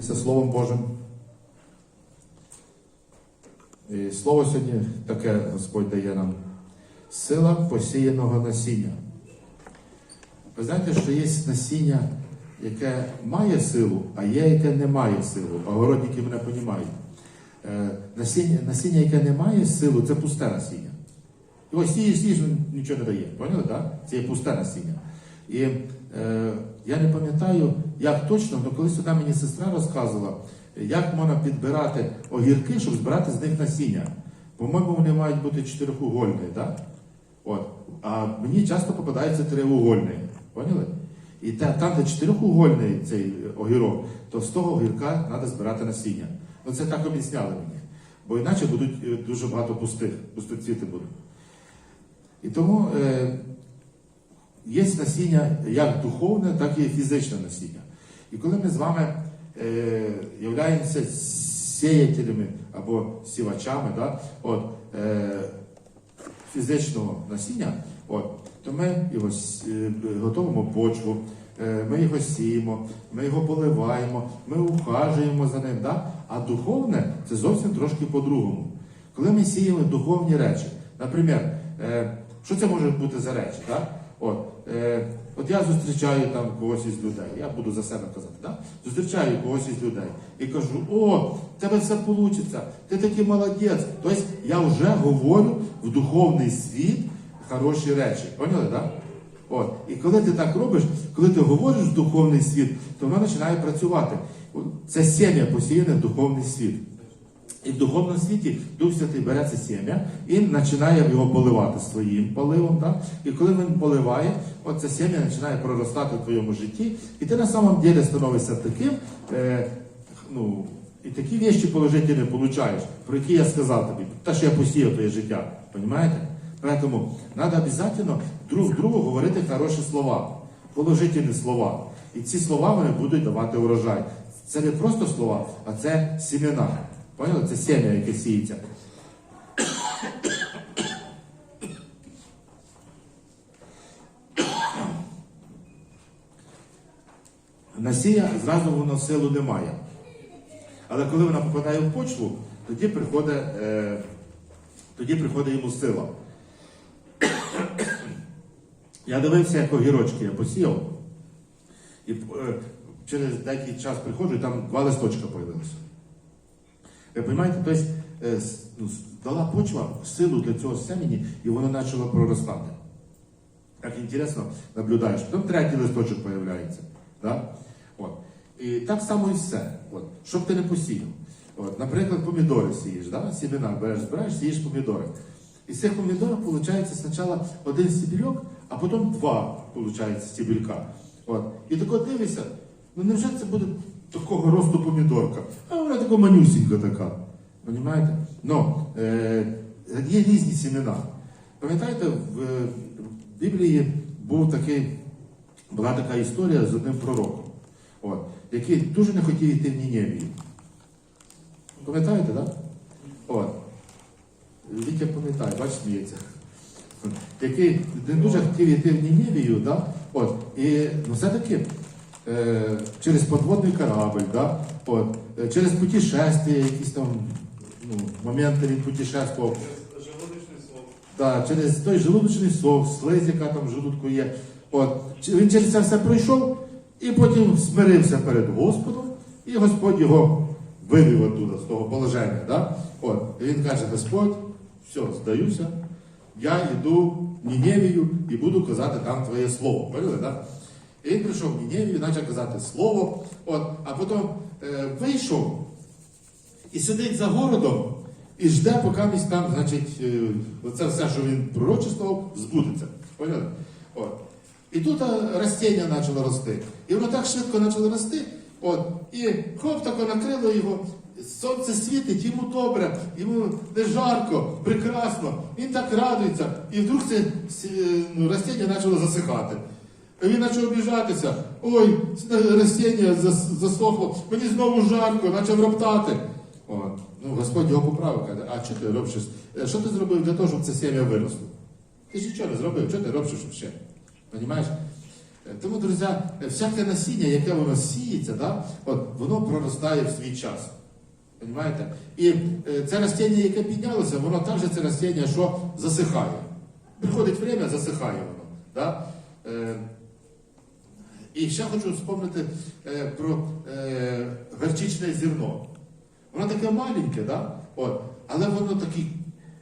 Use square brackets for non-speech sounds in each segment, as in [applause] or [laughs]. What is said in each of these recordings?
Це Словом Божим. І слово сьогодні таке Господь дає нам. Сила посіяного насіння. Ви знаєте, що є насіння, яке має силу, а є, яке не має силу. Огородники мене розуміють. Е, Насіння, насіння, яке не має силу, це пусте насіння. Його сієш, сієш, нічого не дає. Поняли, так? Це є пусте насіння. І е, я не пам'ятаю, як точно, але колись одна мені сестра розказувала, як можна підбирати огірки, щоб збирати з них насіння. По-моєму, вони мають бути чотирьохугольні, так? От. А мені часто попадається триугольний. Поняли? І та, там, де чотирьохугольний цей огірок, то з того огірка треба збирати насіння. Ну це так об'ясняли мені. Бо іначе будуть е, дуже багато пустих, пустоцвіти будуть. І тому е, є насіння як духовне, так і фізичне насіння. І коли ми з вами е, являємося сіятелями або сівачами да, от, е, фізичного насіння, от, то ми його е, готуємо почву, е, ми його сіємо, ми його поливаємо, ми ухажуємо за ним. Да? А духовне це зовсім трошки по-другому. Коли ми сіємо духовні речі, наприклад, е, що це може бути за речі? Да? От, е, от я зустрічаю там когось із людей, я буду за себе казати, да? зустрічаю когось із людей і кажу, о, тебе все вийде, ти такий молодець. Тобто я вже говорю в духовний світ хороші речі. Поняли, так? От. І коли ти так робиш, коли ти говориш в духовний світ, то воно починає працювати. Це сім'я посіяне в духовний світ. І в духовному світі Дух Святий бере це сім'я і починає його поливати своїм поливом. Так? І коли він поливає, от сім'я починає проростати в твоєму житті, і ти на самом деле становишся таким, е, ну, і такі вещі положительні получаєш, про які я сказав тобі, те, що я посіяв твоє життя. Понимаєте? Поэтому треба обов'язково друг другу говорити хороші слова, положительні слова. І ці слова вони будуть давати урожай. Це не просто слова, а це сімена. Поняли? Це сім'я, яке сіється. Насія зразу воно силу не має. Але коли вона попадає в почву, тоді приходить, е, тоді приходить йому сила. Я дивився, як огірочки я посіяв. І е, через деякий час приходжу, і там два листочка появилися. Ви розумієте, тобто е, ну, дала почва силу для цього семені, і воно почало проростати. Як інтересно наблюдаєш. Потім третій листочок з'являється. Да? І так само і все. От. Щоб ти не посіяв. От. Наприклад, помідори сієш, да? сімена береш, збираєш, сієш помідори. І з цих помідорів виходить спочатку один стебельок, а потім два виходить, стебелька. От. І тако дивишся, ну невже це буде такого росту помідорка? А вона така манюсінька така. Понимаєте? Ну, е, є різні сімена. Пам'ятаєте, в, в Біблії був такий, була така історія з одним пророком, от, який дуже не хотів йти в Ніневію. Пам'ятаєте, так? От. Вітя пам'ятає, бач, сміється. Який не дуже хотів йти в Ніневію, да? От. І ну, все-таки через подводний корабль, да? От. е, через путешествия, якісь там ну, моменти він путешествував. Да, через той желудочний сок, слизь, яка там в желудку є. От. Він через це все пройшов і потім смирився перед Господом, і Господь його вивів оттуда, з того положення. Да? От. І він каже, Господь, все, здаюся, я йду в Ніневію і буду казати там твоє слово. Поняли, да? І він прийшов в Ніневію, почав казати слово, от, а потім е, вийшов і сидить за городом і жде, поки місь там, значить, е, оце все, що він пророчествував, збудеться. От. І тут а, растіння почало рости. І воно так швидко почало рости. От. І хоп, тако накрило його. Сонце світить, йому добре, йому не жарко, прекрасно. Він так радується. І вдруг це е, ну, растіння почало засихати. Він почав обіжатися. Ой, растіння засохло, мені знову жарко, почав роптати. От. Ну, Господь його поправив, каже, а що ти робиш? Е, Що ти зробив для того, щоб це сім'я виросло? Ти ж нічого не зробив, що ти робиш ще? Понімаєш? Е, Тому, друзі, всяке насіння, яке воно сіється, да, от, воно проростає в свій час. Понимаєте? І е, це растіння, яке піднялося, воно також це растіння, що засихає. Приходить время, засихає воно. Да? І ще хочу вспомнити е, про е, горчичне зерно. Воно таке маленьке, да? От, але воно такі,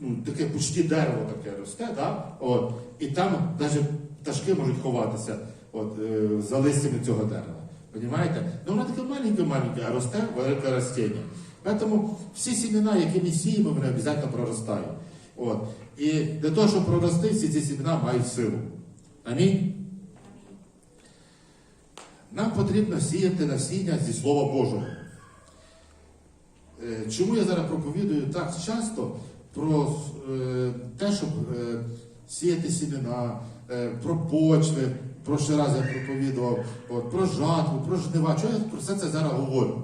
ну, таке почти дерево таке росте, да? От, і там навіть пташки можуть ховатися от, е, за листями цього дерева. Понимаєте? Ну воно таке маленьке-маленьке, а росте велике растіння. Тому всі семена, які ми сіємо, вони обов'язково проростають. От. І для того, щоб прорости, всі ці семена мають силу. Амінь. Нам потрібно сіяти насіння зі Слова Божого. Е, Чому я зараз проповідую так часто про е, те, щоб е, сіяти сімена, про почви, прошлий раз я проповідував, про жатву, про жнива. Чого я про все це зараз говорю?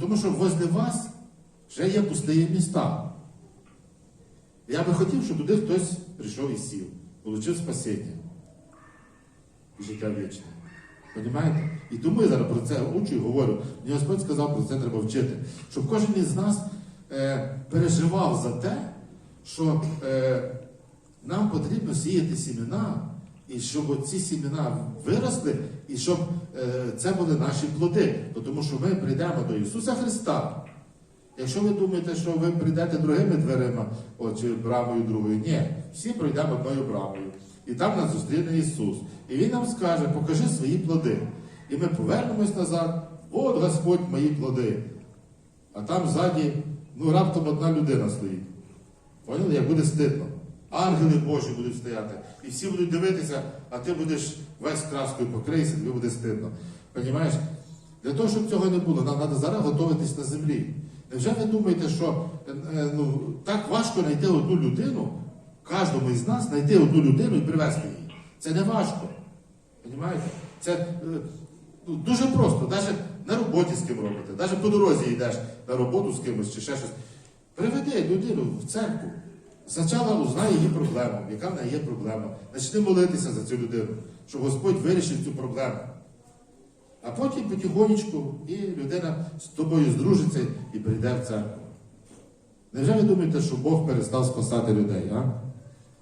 Тому що возле вас вже є пусті міста. Я би хотів, щоб туди хтось прийшов і сів, отримав спасіння життя вічне. Понімаєте? І тому я зараз про це учу і говорю. Мені Господь сказав, про це треба вчити. Щоб кожен із нас е, переживав за те, що е, нам потрібно сіяти сімена, і щоб ці сімена виросли, і щоб е, це були наші плоди. Тому що ми прийдемо до Ісуса Христа. Якщо ви думаєте, що ви прийдете другими дверима, от, чи брамою другою, ні, всі пройдемо одною брамою. І там нас зустріне Ісус. І Він нам скаже, покажи свої плоди. І ми повернемось назад, от Господь мої плоди. А там ззаді, ну раптом одна людина стоїть. Поняли, як буде стидно. Ангели Божі будуть стояти. І всі будуть дивитися, а ти будеш весь краскою покрийся, тобі буде стидно. Понімаєш? Для того, щоб цього не було, нам треба зараз готуватись на землі. Невже ви думаєте, що е, е, ну, так важко знайти одну людину, кожному із нас знайти одну людину і привезти її? Це не важко. Понімаєте? Це е, ну, дуже просто, навіть на роботі з ким робити, навіть по дорозі йдеш на роботу з кимось чи ще щось. Приведи людину в церкву. Спочатку узнай її проблему, яка в неї є проблема. Почни молитися за цю людину, щоб Господь вирішив цю проблему. А потім потихонечку і людина з тобою здружиться і прийде в церкву. Невже ви думаєте, що Бог перестав спасати людей? а?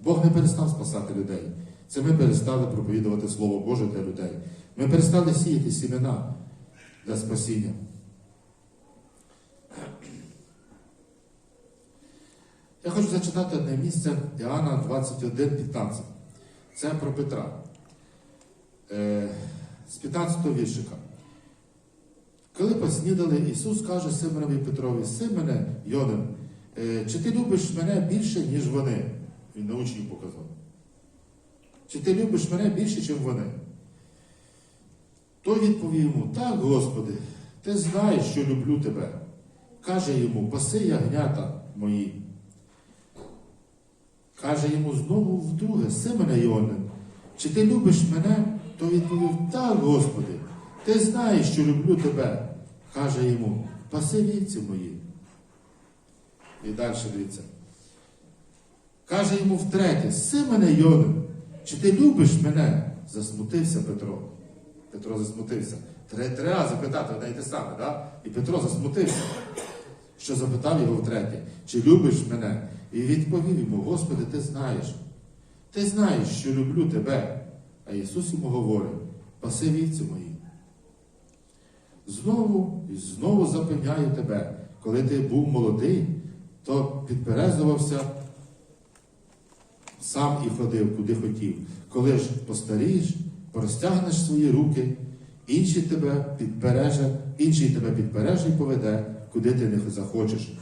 Бог не перестав спасати людей. Це ми перестали проповідувати Слово Боже для людей. Ми перестали сіяти сімена для спасіння. Я хочу зачитати одне місце Іоанна 21, 15. Це про Петра. Е, з 15 віршика. Коли поснідали, Ісус каже Симонові Петрові, Симоне, Йонин, е, чи ти любиш мене більше, ніж вони? Він на учнів показав. Чи ти любиш мене більше, ніж вони? Той відповів йому, так, Господи, ти знаєш, що люблю тебе. Каже йому, паси ягнята мої. Каже йому знову вдруге, Симоне Йонин, чи ти любиш мене? То відповів, так, Господи, ти знаєш, що люблю тебе. Каже йому, паси вівці мої. І далі дивіться. Каже йому втретє, Симоне Йонин, чи ти любиш мене? Засмутився Петро. Петро засмутився. Три, три рази й те саме, да? І Петро засмутився, що запитав його втретє, чи любиш мене? І відповів йому, Господи, ти знаєш. Ти знаєш, що люблю тебе. А Ісус йому говорить, паси вівці мої. Знову і знову запевняю тебе, коли ти був молодий, то підперезувався сам і ходив, куди хотів. Коли ж постарієш, простягнеш свої руки, інший тебе підпереже, інший тебе підпереже і поведе, куди ти не захочеш.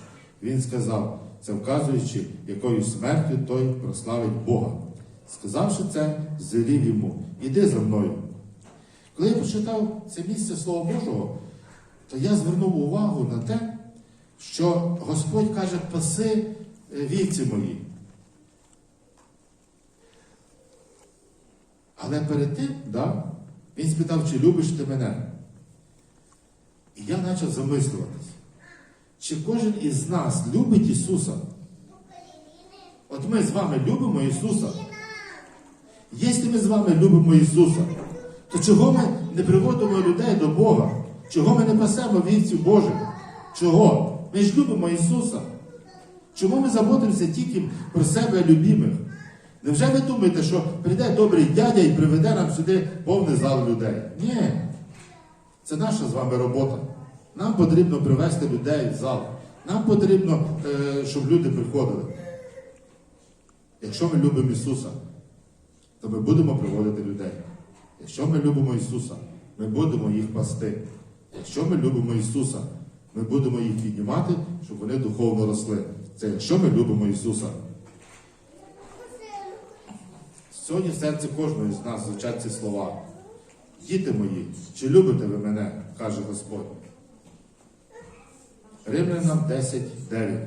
Він сказав, це вказуючи, якою смертю той прославить Бога. Сказавши це, звелів йому, іди за мною. Коли я прочитав це місце Слова Божого, то я звернув увагу на те, що Господь каже, паси е, вівці мої. Але перед тим, да, він спитав, чи любиш ти мене? І я почав замислюватись, чи кожен із нас любить Ісуса? От ми з вами любимо Ісуса. Якщо ми з вами любимо Ісуса, То чого ми не приводимо людей до Бога? Чого ми не пасемо вівців Божих? Чого? Ми ж любимо Ісуса. Чому ми заботимося тільки про себе любимих? Невже ви думаєте, що прийде добрий дядя і приведе нам сюди повний зал людей? Ні. Це наша з вами робота. Нам потрібно привести людей в зал. Нам потрібно, е, щоб люди приходили. Якщо ми любимо Ісуса, то ми будемо приводити людей. Якщо ми любимо Ісуса, ми будемо їх пасти. Якщо ми любимо Ісуса, ми будемо їх піднімати, щоб вони духовно росли. Це якщо ми любимо Ісуса. Сьогодні в серці кожного з нас звучать ці слова. Діти мої, чи любите ви мене, каже Господь. Римлянам 10.9.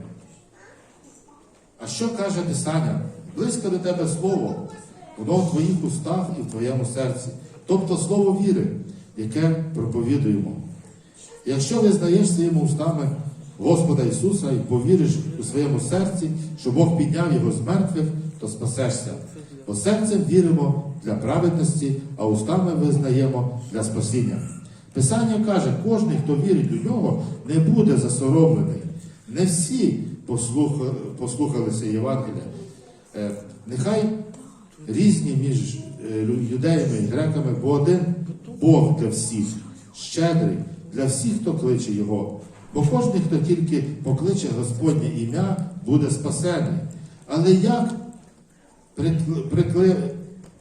А що каже Писання? Близько до тебе слово, воно в твоїх устах і в твоєму серці. Тобто слово віри, яке проповідуємо. Якщо визнаєш своїми устами Господа Ісуса і повіриш у своєму серці, що Бог підняв його з мертвих, то спасешся. Бо серцем віримо для праведності, а устами визнаємо для спасіння. Писання каже, кожен, хто вірить у нього, не буде засоромлений. Не всі послуха- послухалися Євангелія. Е, Нехай різні між е, юдеями і греками, бо один Бог для всіх, щедрий для всіх, хто кличе Його. Бо кожен, хто тільки покличе Господнє ім'я, буде спасений. Але як прикли- прикли-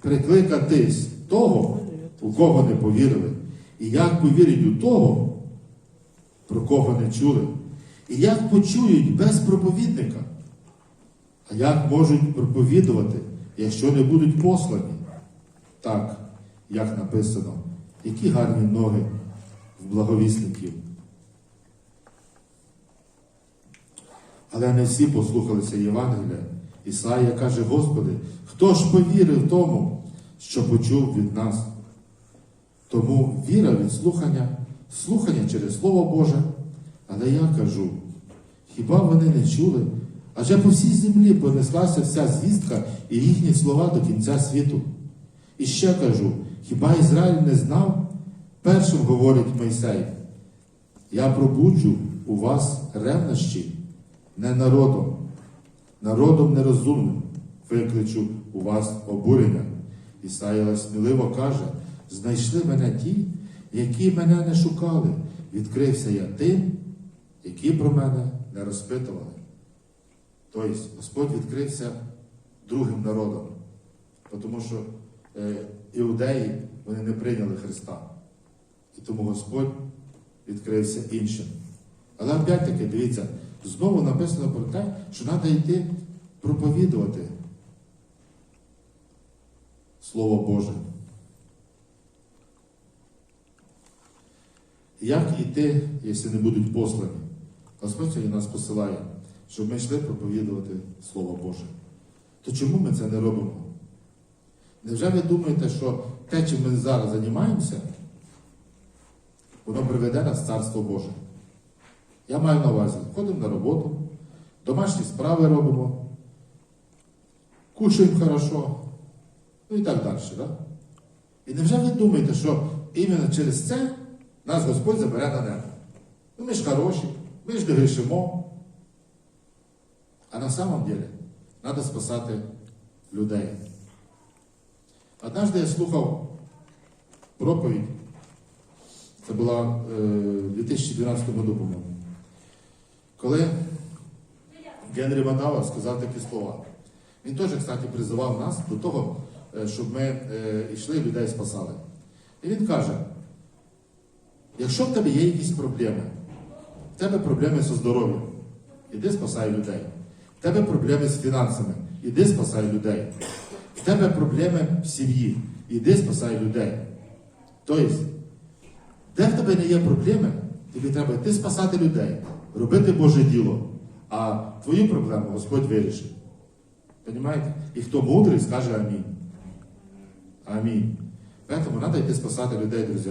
прикликатись того, у кого не повірили? І як повірять у того, про кого не чули? І як почують без проповідника? А як можуть проповідувати, якщо не будуть послані? Так, як написано, які гарні ноги в благовісників. Але не всі послухалися Євангелія. Ісаїя каже, Господи, хто ж повірив тому, що почув від нас? Тому віра від слухання, слухання через Слово Боже. Але я кажу, хіба вони не чули? Адже по всій землі понеслася вся звістка і їхні слова до кінця світу. І ще кажу, хіба Ізраїль не знав? Першим говорить Мойсей, я пробуджу у вас ревнощі не народом, народом нерозумним викличу у вас обурення. Ісаїла сміливо каже, знайшли мене ті, які мене не шукали. Відкрився я тим, які про мене не розпитували. Тобто Господь відкрився другим народом, тому що е, іудеї вони не прийняли Христа. І тому Господь відкрився іншим. Але опять-таки, дивіться, знову написано про те, що треба йти проповідувати Слово Боже. Як іти, якщо не будуть послані? Господь сьогодні нас посилає, щоб ми йшли проповідувати Слово Боже. То чому ми це не робимо? Невже ви думаєте, що те, чим ми зараз займаємося, воно приведе нас в Царство Боже? Я маю на увазі, ходимо на роботу, домашні справи робимо, кушаємо хорошо, ну і так далі. Да? І невже ви думаєте, що іменно через це нас Господь забере на небо? Ну ми ж хороші, ми ж не грішимо. А на самом деле треба спасати людей. Однажды я слухав проповідь, це була е, в 2012 году, по-моєму, коли Генрі Мадава сказав такі слова. Він теж, кстати, призивав нас до того, е, щоб ми е, йшли і людей спасали. І він каже: якщо в тебе є якісь проблеми, в тебе проблеми зі здоров'ям, іди спасай людей. В тебе проблеми з фінансами, іди спасай людей. В тебе проблеми в сім'ї, іди спасай людей. Тобто, де в тебе не є проблеми, тобі треба йти спасати людей, робити Боже діло, а твою проблему Господь вирішить. Понимаєте? І хто мудрий, скаже амінь. Амінь. Поэтому треба йти спасати людей, друзі.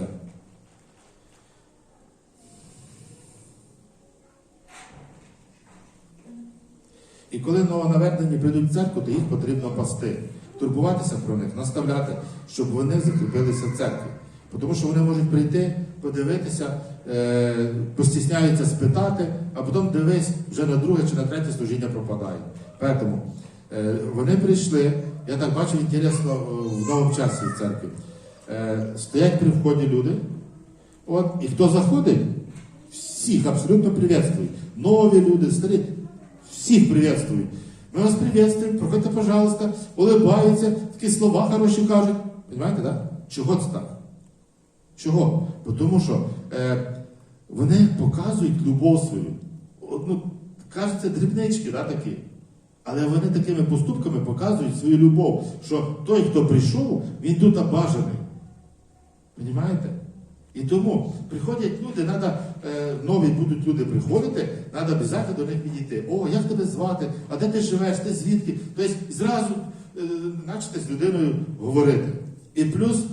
І коли новонавернені прийдуть в церкву, то їх потрібно пасти, турбуватися про них, наставляти, щоб вони закріпилися в церкві. Тому що вони можуть прийти, подивитися, е, постісняються спитати, а потім дивись, вже на друге чи на третє служіння пропадає. Тому е, вони прийшли, я так бачив інтересно е, в новому часі в церкві. Стоять при вході люди, от, і хто заходить, всіх абсолютно приветствують. Нові люди, старі, всіх приветствують. Ми вас приветствуємо, проходьте, пожалуйста, улибаються, такі слова хороші кажуть. Понимаєте, да? Чого це так? Чого? Бо Тому що е, вони показують любов свою. Ну, кажеться, дрібнички, да, такі. Але вони такими поступками показують свою любов, що той, хто прийшов, він тут бажаний. Понімаєте? І тому приходять люди, надо, е, нові будуть люди приходити, треба обов'язково до них підійти. О, як тебе звати? А де ти живеш? Ти звідки? Тобто зразу е, начати з людиною говорити. І плюс,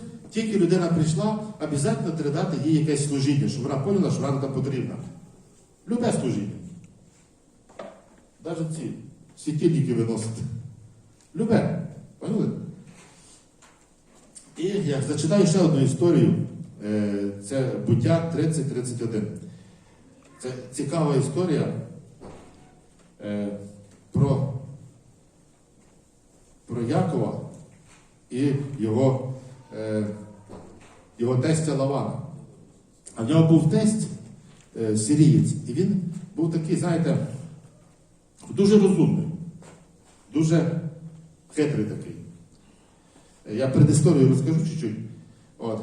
тільки людина прийшла, обов'язково треба дати їй якесь служіння, щоб вона поняла, що вона там потрібна. Любе служіння. Навіть ці світильники виносити. Любе. Поняли? І я зачитаю ще одну історію. Е, Це буття 30-31. Це цікава історія е, про, про Якова і його, е, його тестя Лавана. А в нього був тесть е, сирієць, і він був такий, знаєте, дуже розумний, дуже хитрий такий. Я предісторію розкажу чуть-чуть. От.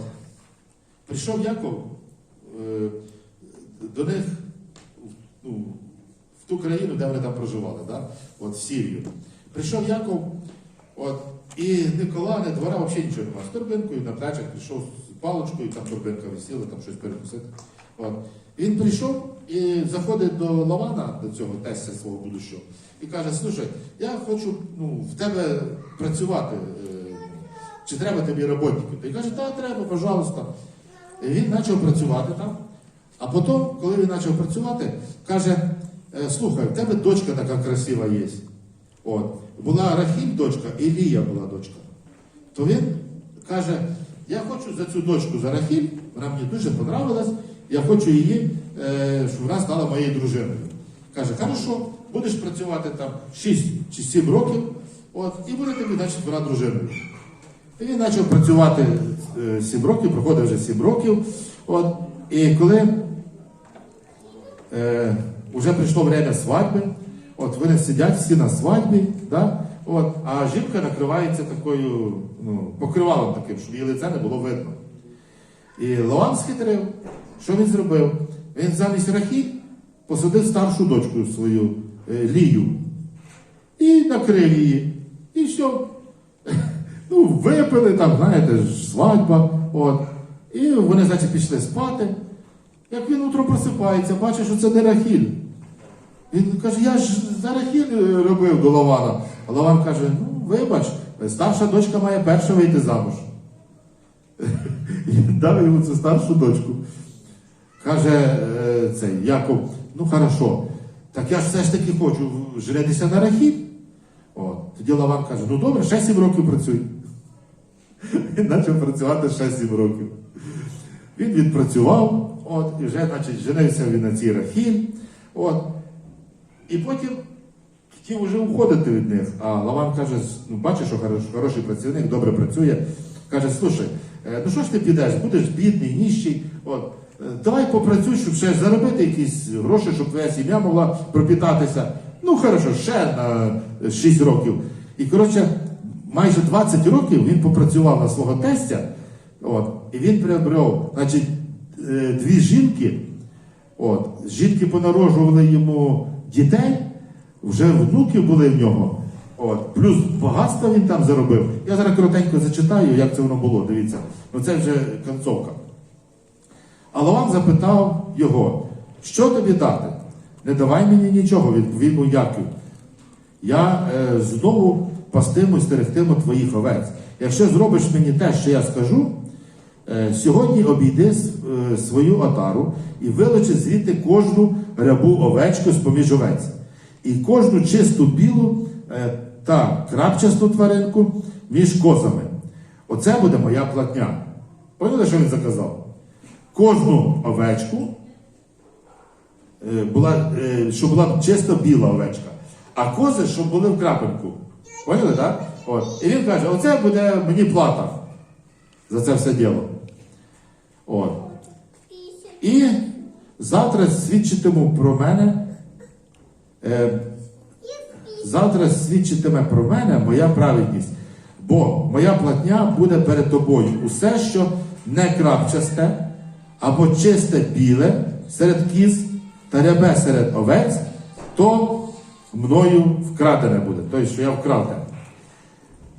Прийшов Яков е, до них ну, в ту країну, де вони там проживали, да? от, в Сірію. Прийшов Яков, от, і ні кола, ні двора взагалі нічого немає. З торбинкою на плечах прийшов паличкою, там торбинка висіла, там щось перекусити. От. Він прийшов і заходить до Лавана, до цього тестя свого будущого, і каже: слушай, я хочу ну, в тебе працювати. е, Чи треба тобі роботники? Той каже, так, треба, пожалуйста. І він почав працювати там. А потім, коли він почав працювати, каже: «Е, слухай, в тебе дочка така красива є. От. Була Рахіль дочка, і Лія була дочка. То він каже: я хочу за цю дочку за Рахіль, вона мені дуже понравилась, я хочу її, е, щоб вона стала моєю дружиною. Каже, хорошо, будеш працювати там 6 чи 7 років, от, і буде тобі, значить, вона дружиною. І він почав працювати 7 років, проходив вже 7 років. От, і коли е, вже прийшло время свадьби, от вони сидять всі на свадьбі, да? От, а жінка накривається такою ну, покривалом таким, щоб її лице не було видно. І Лаван схитрив, що він зробив? Він замість рахі посадив старшу дочку свою е, Лію і накрив її. І все. [laughs] Ну, випили там, знаєте, свадьба. От. І вони, значить, пішли спати. Як він утро просипається, бачить, що це не Рахіль. Він каже, я ж за Рахіль е, робив до Лавана. А Лаван каже, ну, вибач, старша дочка має перша вийти замуж. [laughs] Дав йому цю старшу дочку. Каже е, цей Яков, ну хорошо, так я ж все ж таки хочу женитися на Рахіль. От. Тоді Лаван каже, ну добре, ще 7 років працюй. [laughs] Він почав працювати ще 7 років. Він відпрацював, от, і вже, значить, женився він на цій Рахіль. От. І потім хотів вже уходити від них. А Лаван каже, ну бачиш, що хорош- хороший працівник, добре працює. Каже, слушай, е, ну що ж ти підеш, будеш бідний, ніщий. От, е, давай попрацюй, щоб ще заробити якісь гроші, щоб твоя сім'я могла пропітатися. Ну, хорошо, ще на 6 років. І коротше, майже 20 років він попрацював на свого тестя. От, і він приобрев, значить, е, дві жінки. От, жінки понароджували йому дітей, вже внуки були в нього. От, плюс багатство він там заробив. Я зараз коротенько зачитаю, як це воно було. Дивіться. Ну це вже концовка. А запитав його, що тобі дати? Не давай мені нічого, відповів йому Яків. Я е, знову пастиму і стерегтиму твоїх овець. Якщо зробиш мені те, що я скажу, е, сьогодні обійди е, свою отару і вилучи звідти кожну рябу овечку з поміж овець, і кожну чисту білу е, та крапчасту тваринку між козами. Оце буде моя платня. Поняли, що він заказав? Кожну овечку, е, була, е, щоб була чисто біла овечка, а кози, щоб були в крапинку. Поняли, так? От. І він каже, оце буде мені плата за це все діло. От. І завтра свідчитиму про мене. Е, завтра свідчитиме про мене моя праведність, бо моя платня буде перед тобою. Усе, що не крапчасте, або чисте біле серед кіз та рябе серед овець, то мною вкрадене буде. Тобто, що я вкрав.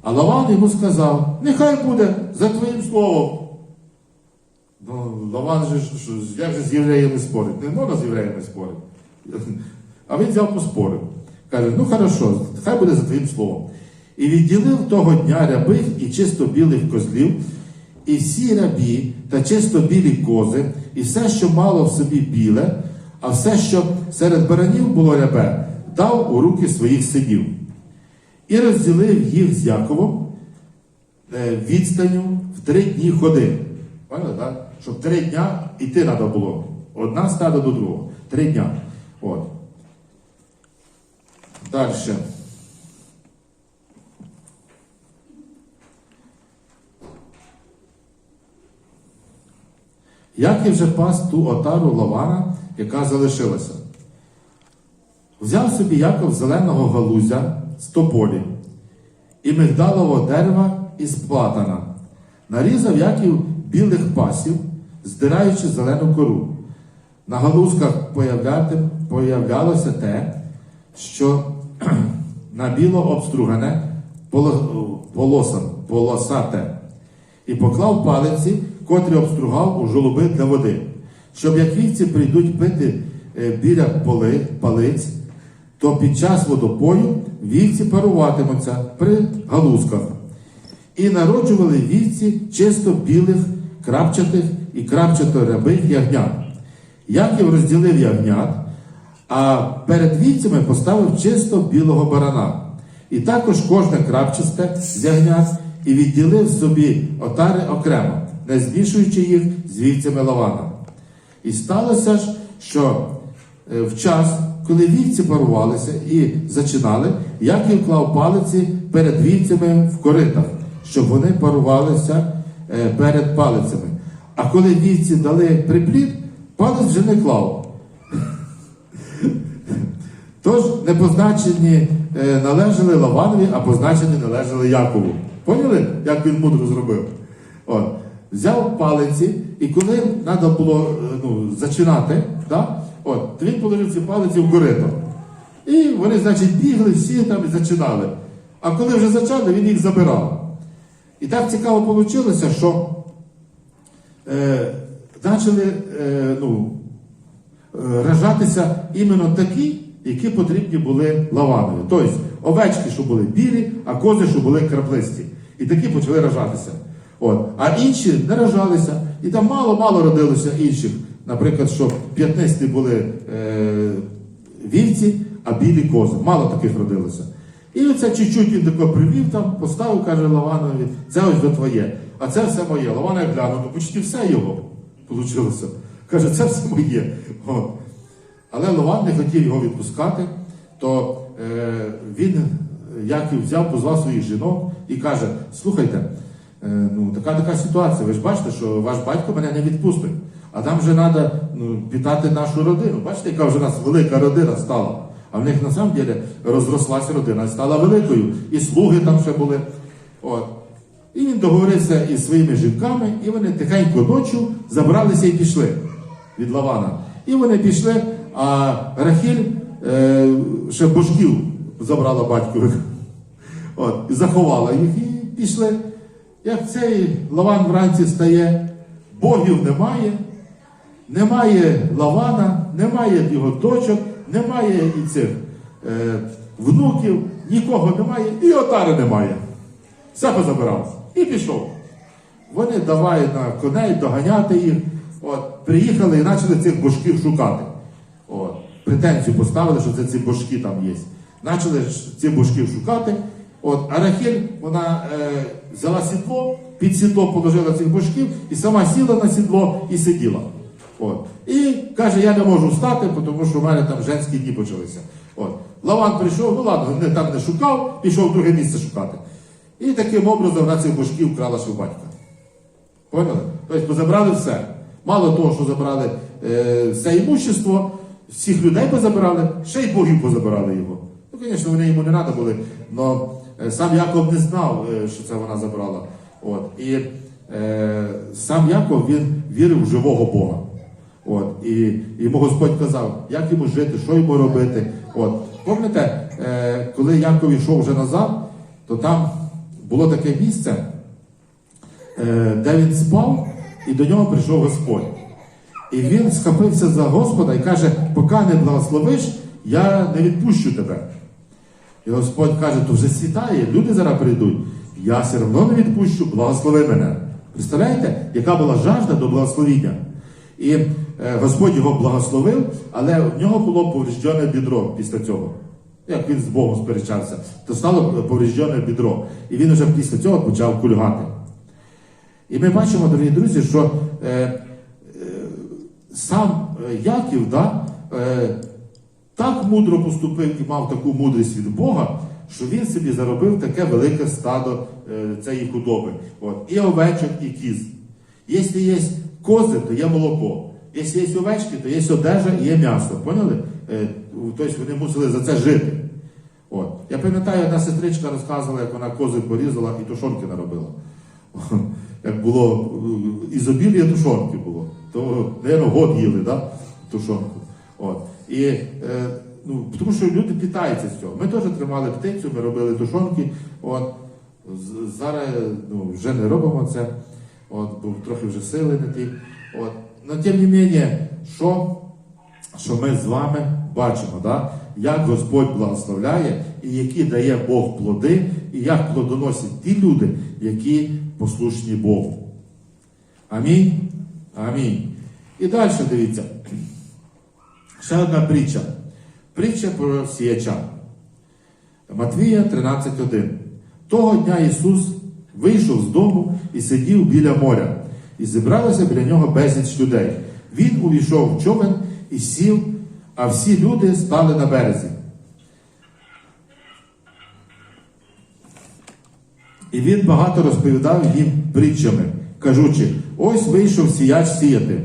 А Лаван йому сказав: нехай буде за твоїм словом. Ну, Лаван же, ж- як же з євреями спорить? Не можна з євреями спорити. А він взяв поспорив. Каже, ну хорошо, хай буде за твоїм словом. І відділив того дня рябих і чисто білих козлів, і всі рябі та чисто білі кози, і все, що мало в собі біле, а все, що серед баранів було рябе, дав у руки своїх синів. І розділив їх з Яковом е, відстаню в три дні ходи. Поняли, так? Щоб три дня йти треба було. Одна стада до другого. Три дня. От. Далі. Як і вже пас ту отару Лавана, яка залишилася. Взяв собі Яков зеленого галузя з тополі і мигдалового дерева із платана. Нарізав Яків білих пасів, здираючи зелену кору. На галузках появлялося те, що [clears throat] на біло обстругане поло- полоса- полосате, і поклав палиці, котрі обстругав у жолоби для води, щоб як вівці прийдуть пити е, біля поли, палиць, то під час водопою вівці паруватимуться при галузках. І народжували вівці чисто білих, крапчатих і крапчато рябих ягнят. Яків розділив ягнят, а перед вівцями поставив чисто білого барана. І також кожне крапчасте з ягнят і відділив собі отари окремо, не змішуючи їх з вівцями лавана. І сталося ж, що е, в час, коли вівці парувалися і зачинали, Яків клав палиці перед вівцями в коритах, щоб вони парувалися е, перед палицями. А коли вівці дали приплід, палець вже не клав. Тож непозначені е, належали Лаванові, а позначені належали Якову. Поняли, як він мудро зробив? От. Взяв палиці, і коли треба було е, ну, зачинати, да? От, він положив ці палиці в корито. І вони, значить, бігли всі там і зачинали. А коли вже зачали, він їх забирав. І так цікаво вийшло, що е, почали е, ну, ражатися іменно такі, які потрібні були лаванові. Тобто овечки, що були білі, а кози, що були краплисті. І такі почали ражатися. От. А інші не ражалися. І там мало-мало родилося інших. Наприклад, що п'ятнисті були е, вівці, а білі кози. Мало таких родилося. І оце чуть-чуть він тако привів там, поставив, каже Лаванові, це ось до твоє. А це все моє. Лаван глянув, ну почти все його вийшло. Каже, це все моє. От. Але Лаван не хотів його відпускати, то е, він, Яків взяв, позвав своїх жінок і каже: слухайте, е, ну така така ситуація. Ви ж бачите, що ваш батько мене не відпустить. А там вже треба ну, питати нашу родину. Бачите, яка вже у нас велика родина стала. А в них на самом деле розрослася родина стала великою. І слуги там ще були. От. І він договорився із своїми жінками, і вони тихенько ночі забралися і пішли від Лавана. І вони пішли, а Рахіль е, ще божків забрала батькових. От, і заховала їх і пішли. Як цей Лаван вранці стає, богів немає, немає Лавана, немає його дочок, немає і цих е, внуків, нікого немає, і отари немає. Все позабирав. І пішов. Вони давай на коней доганяти їх. От, приїхали і почали цих божків шукати. От, претензію поставили, що це ці божки там є. Почали ж ці божків шукати. От, а Рахель, вона е, взяла сідло, під сідло положила цих божків і сама сіла на сідло і сиділа. От. І каже, я не можу встати, тому що в мене там женські дні почалися. От. Лаван прийшов, ну ладно, не, там не шукав, пішов в друге місце шукати. І таким образом на цих божків вкрала ще батька. Поняли? Тобто позабрали все. Мало того, що забрали е, все імущество, всіх людей позабирали, ще й богів позабирали його. Ну, звісно, вони йому не треба були, але сам Яков не знав, е, що це вона забрала. От. І е, сам Яков він вірив в живого Бога. От. І йому Господь казав, як йому жити, що йому робити. От. Пам'ятаєте, е, коли Яков йшов вже назад, то там було таке місце, е, де він спав, і до нього прийшов Господь. І він схопився за Господа і каже: поки не благословиш, я не відпущу тебе. І Господь каже, то вже світає, люди зараз прийдуть. Я все одно не відпущу, благослови мене. Представляєте, яка була жажда до благословіння? І Господь його благословив, але в нього було повреждене бідро після цього. Як він з Богом сперечався, то стало повреждене бідро. І він вже після цього почав кульгати. І ми бачимо, дорогі друзі, що е, е, сам е, Яків да, е, так мудро поступив і мав таку мудрість від Бога, що він собі заробив таке велике стадо е, цієї худоби. От, і овечок, і кіз. Якщо є кози, то є молоко. Якщо є овечки, то є одежа і є м'ясо. Поняли? Е, тобто вони мусили за це жити. От. Я пам'ятаю, одна сестричка розказувала, як вона кози порізала і тушонки наробила. [laughs] Як було е, ізобілія тушонки було, то, мабуть, год їли, да? тушонку. От. І, е, ну, тому що люди питаються з цього. Ми теж тримали птицю, ми робили тушонки. От. Зараз ну, вже не робимо це, от, бо трохи вже сили не ті. От. Но тим не менше, що, що ми з вами бачимо, да? як Господь благословляє і які дає Бог плоди, і як плодоносять ті люди, які послушні Богу. Амінь. Амінь. І далі дивіться. Ще одна притча. Притча про сіяча. Матвія 13.1. Того дня Ісус вийшов з дому і сидів біля моря, і зібралося біля нього безліч людей. Він увійшов в човен і сів, а всі люди стали на березі. І він багато розповідав їм притчами, кажучи: ось вийшов сіяч сіяти.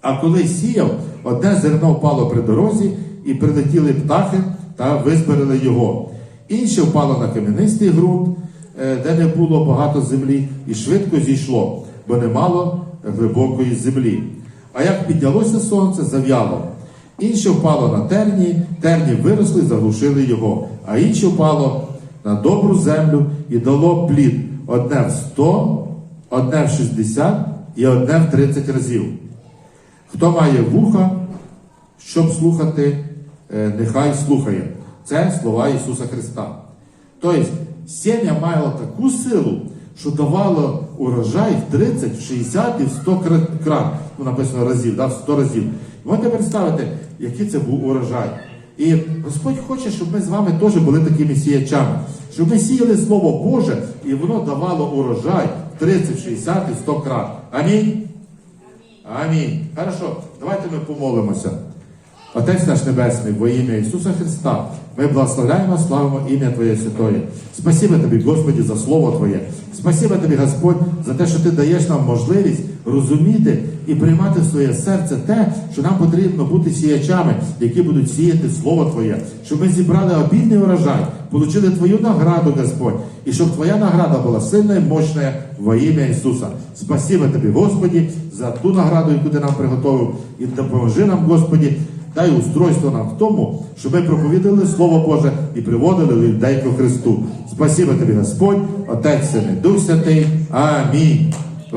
А коли сіяв, одне зерно впало при дорозі, і прилетіли птахи та визбирали його. Інше впало на кам'янистий ґрунт, е, де не було багато землі, і швидко зійшло, бо не мало глибокої землі. А як піднялося сонце, зав'яло. Інше впало на терні, терні виросли, заглушили його, а інше впало на добру землю і дало плід одне в сто, одне в шістдесят і одне в тридцять разів. Хто має вуха, щоб слухати, е, нехай слухає. Це слова Ісуса Христа. Тобто, сім'я мало таку силу, що давало урожай в 30, в 60 і в 100 кра- крат. Ну, написано разів, да, в 100 разів. Можете представити, який це був урожай. І Господь хоче, щоб ми з вами теж були такими сіячами, щоб ми сіяли Слово Боже, і воно давало урожай в 30, 60 і 100 крат. Амінь. Амінь. Хорошо, давайте ми помолимося. Отець наш Небесний, во ім'я Ісуса Христа, ми благословляємо, славимо ім'я Твоє Святое. Спасибо Тобі, Господі, за Слово Твоє. Спасибо Тобі, Господь, за те, що Ти даєш нам можливість розуміти і приймати в своє серце те, що нам потрібно бути сіячами, які будуть сіяти Слово Твоє, щоб ми зібрали обільний урожай, получили Твою награду, Господь, і щоб Твоя награда була сильна і мощна во ім'я Ісуса. Спасибо Тобі, Господі, за ту награду, яку Ти нам приготовив, і допоможи нам, Господі, дай устройство нам в тому, щоб ми проповідали Слово Боже і приводили людей до Христу. Спасибо тобі, Господь, Отець Сини, Дух Святий. Амінь.